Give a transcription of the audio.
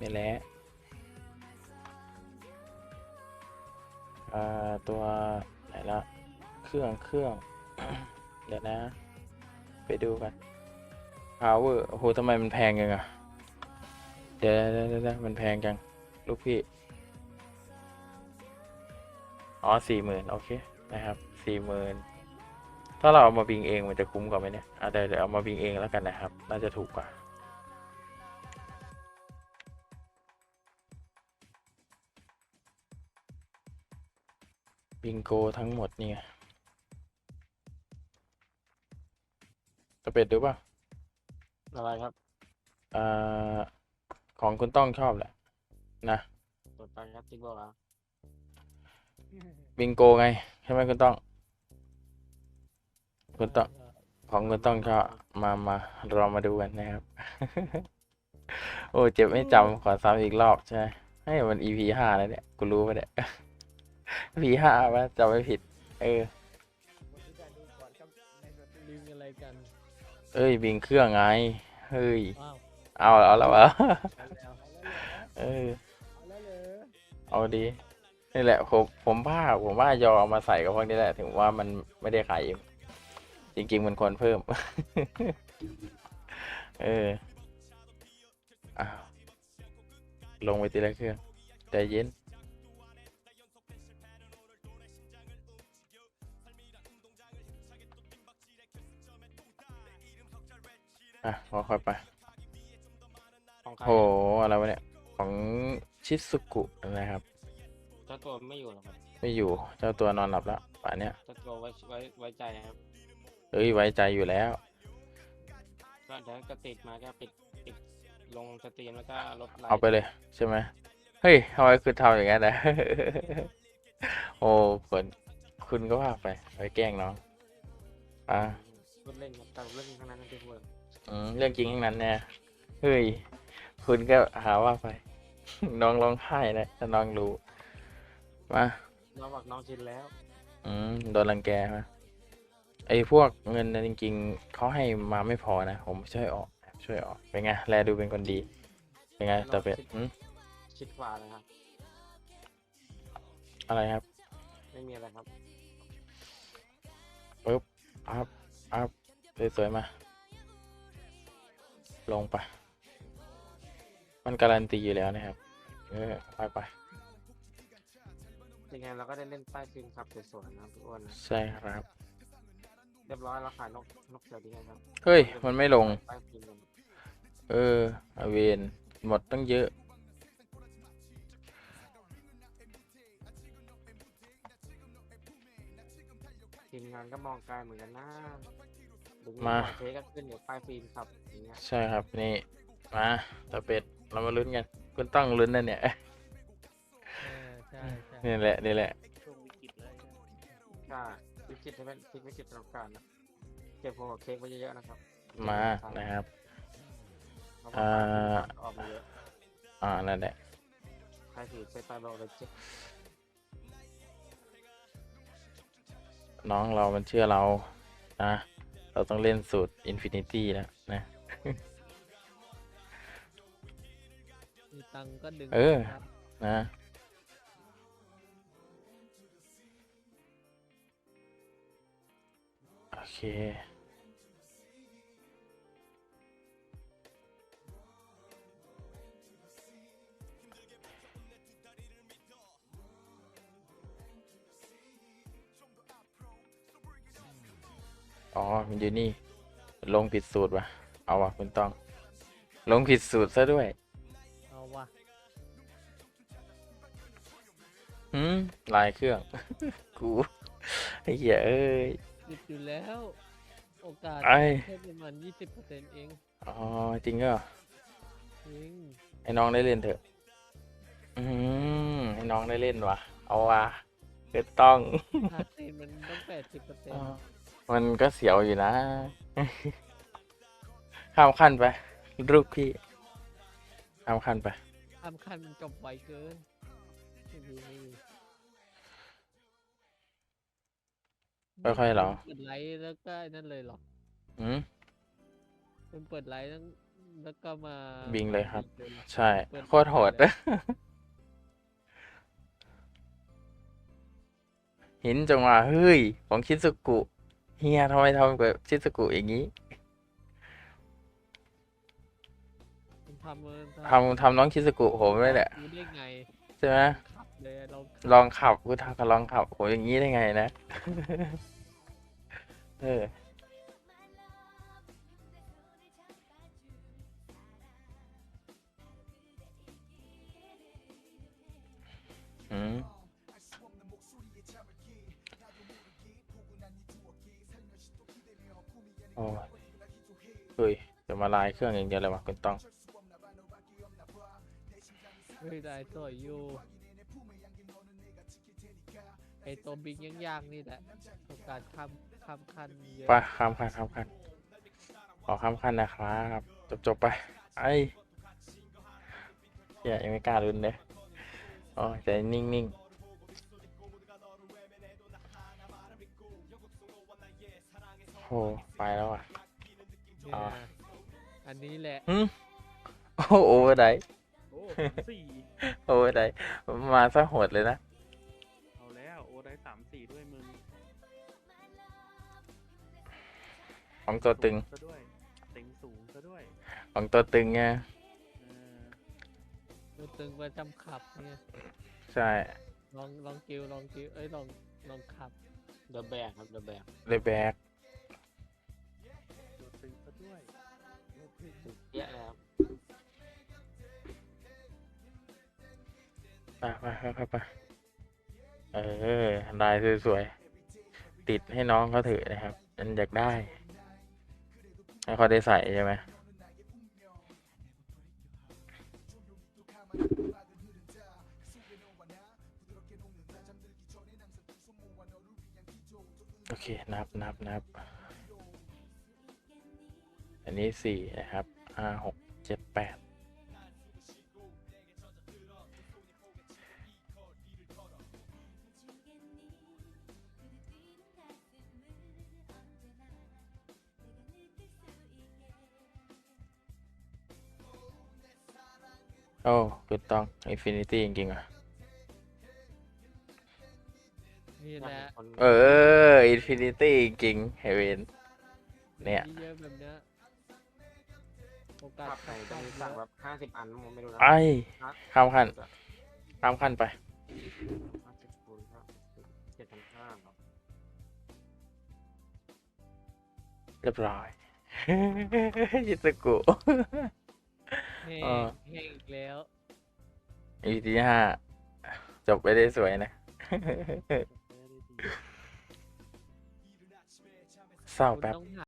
นี่แหละอ่าตัวไหนละเครื่องเครื่อง เดี๋ยวนะ ไปดูกัน power โอ้โหทำไมมันแพงจังอะเดี๋ยวเดี๋ยวเดี๋ยวเดี๋ยวมันแพงจังลูกพี่ อ๋อสี่หมื่นโอเค นะครับสี่หมื่นถ้าเราเอามาบิงเองมันจะคุ้มกว่าไหมเนี่ยอะเดี๋ยวเดี๋ยวเอามาบิงเองแล้วกันนะครับ น่าจะถูกกว่า บิงโกทั้งหมดนี่ไงจะเป็ดดูป่ะอะไรครับอ่าของคุณต้องชอบแหละ นะกดไปครับติ๊กบอกแล้วบิงโกไง ใช่ไหมคุณต้อง คุณต้องของคุณต้องชอบมามาเรามาดูกันนะครับ โอ้เจ็บไม่จำขอซ้ำอีกรอบใช่ไหมให้มัน EP ห้าแล้วเนี่ย กูรู้ปะเนี่ย EP ห้าปะจำไม่ผิด เออลิงอะไรกัน เอ้ยบิงเครื่องไง เฮ้ยว้าวเอาเอาแล้ววะเอาแล้วเออเอาแล้วเหรอเอาดีนี่แหละผมผมว่าผมว่ายอเอามาใส่กับพวกนี้แหละ ถึงว่ามันไม่ได้ขายอยู่จริง ๆ มันควรเพิ่ม เอออ้าวลงไปทีละเครื่องใจเย็น อะค่อยๆไป ของใครโห อะไรวะเนี่ย ของชิซุกุนะครับ เจ้าตัวไม่อยู่หรอกครับไม่อยู่ เจ้าตัวนอนหลับแล้วป่านเนี้ยเจ้าตัวไว้ไว้ไว้ใจครับเอ้ย ไว้ใจอยู่แล้ว ก็เดี๋ยวก็ติดมาก็ปิดปิดลงสตรีมแล้วก็ลบไลเอาฟ์ไปเลย ใช่ไหม เฮ้ยทำไมคุณทำอย่างนั้นนะ โอ้คุณคุณก็ว่าไป ไปแกล้งน้อง อะ พูดเล่นครับแต่เรื่องทั้งนั้นที่พูด อืมเรื่องจริงทั้งนั้นเนี่ยเฮ้ย คุณก็หาว่าไป น้องร้องไห้นะถ้าน้องรู้ มา น้องบอกน้องชินแล้ว อืมโดนรังแกมาไอ้พวกเงินนะจริง ๆเขาให้มาไม่พอนะ ผมช่วยออกช่วยออกเป็นไงแลดูเป็นคนดี เป็นไงแต่เป็นอืมชิดกว่านะครับ อะไรครับไม่มีอะไรครับ อัพอัพสวยๆมา ลง ไป มัน การันตีอยู่แล้ว นะครับ เออ ไปไปยังไงเราก็ได้เล่นป้ายฟิล์มครับสวยๆนะครับทุกคนนะใช่ครับ เรียบร้อยเราขายนกนกเสือดีครับเฮ้ย มันไม่ลง ป้ายฟิล์มลงเอออาเวนหมดตั้งเยอะ ทีมงานก็มองไกลเหมือนกันนะถึง มา เทก็ขึ้นอยู่ป้ายฟิล์มครับอย่างเงี้ยใช่ครับนี่มาตาเป็ดเรามาลุ้นกันคุณต้องลุ้นนะเนี่ยเออใช่ใช่นี่แหละนี่แหละ ช่วงวิกฤตเลยก็วิกฤตใช่ไหมวิกฤตประสบการณ์นะเก็บพวงกับเค้กไว้เยอะๆนะครับมานะครับ เพราะอ่าว่า ออกมาเยอะอ่านั่นแหละใครถือใส่ไปบอกเลยเจ๊น้องเรามันเชื่อเรานะ เราต้องเล่นสูตรอินฟินิตี้แล้วนะ มีตังค์ก็ดึงเออ ครับนะ โอเค อ๋อ มันอยู่นี่ ลงผิดสูตรวะเอาวะคุณต้อง ลงผิดสูตรซะด้วย เอาว่ะหืมลายเครื่อง กูไอ้เหี้ยเอ้ยติดอยู่แล้ว โอกาสไอ้ แค่ประมาณยี่สิบเปอร์เซ็นต์เองอ๋อ จริงเหรอ จริงให้น้องได้เล่นเถอะ อืมให้น้องได้เล่นวะเอาวะก็ต้องฮาร์ดเซนมันต้องแปดสิบเปอร์เซ็นต์ มันก็เสียวอยู่นะ ข้ามขั้นไป ลูกพี่ ข้ามขั้นไปทำคันมันจบไวเกินไม่มีไม่มีค่อยๆเหรอ เปิดไลท์แล้วก็ไอ้นั่นเลยเหรออืมมันเปิดไลท์ตั้งแล้วก็มาบิงเลยครับบิงเลยใช่เปิดโคตรโหดเลยหินจังหวะเฮ้ย ของชิซุกุ เฮียทำไมทำแบบชิซุกุอย่างนี้มันทำมันทำทำน้องชิซุกุผมเลยแหละรู้ได้ไงใช่ไหมขับเลยเราลองขับกูทำกับลองขับโหอย่างนี้ได้ไงนะ เอออืม โอ้ยเฮ้ยจะมาลายเครื่องอย่างเดียวเลยวะคุณต้องเฮ้ยได้ต่อยอยู่ไอตัวบิงยังยากนี่แหละโอกาสข้ามข้ามขั้นเยอะไปข้ามขั้นข้ามขั้นขอข้ามขั้นนะครับจบจบไปไอ้เหี้ยยังไม่กล้าลุ้นเลยอ๋อใจนิ่งนิ่ โอ้ไปแล้วอะเนี่ยอ่าอันนี้แหละโอ้โอเวอร์ไดโอ้สี่โอเวอร์ไดมาซะโหดเลยนะ เอาแล้วโอ้ได้สามสี่ด้วยมึงของตัวตึง ซะด้วยตึงสูงซะด้วยของตัวตึงไง เออตัวตึงประจำขับเนี่ยใช่ ลองลองกิวลองกิวเอ้ยลองลองขับเดอะแบกครับเดอะแบกเลยแบก ไปไปไปไปเออลายสวยๆ ติดให้น้องเขาเถอนะครับ มันอยากได้ ให้เขาได้ใส่ใช่ไหมโอเค นับนับนับ อันนี้สี่นะครับห้าหกเจ็ดแปด โอ้ถูกต้อง Infinity จริงๆอะ นี่แหละคนเออ Infinity จริงๆเฮเวนเนี่ยมีเยอะแบบเนี้ยโอกาสภาพไหนต้องเยสั่งอะแบบห้าสิบอันผมไม่รู้นะไอ้ครับข้ามขั้นข้ามขั้นไป ห้าสิบคูณห้าสิบเจ็ดพันห้าครับเรียบร้อย ยิสกุ แห้งเออ แห้งอีกแล้ว อีพีห้าจบไปได้สวยนะเออได้ดีเศร้าคุณแป๊บ ต้องหา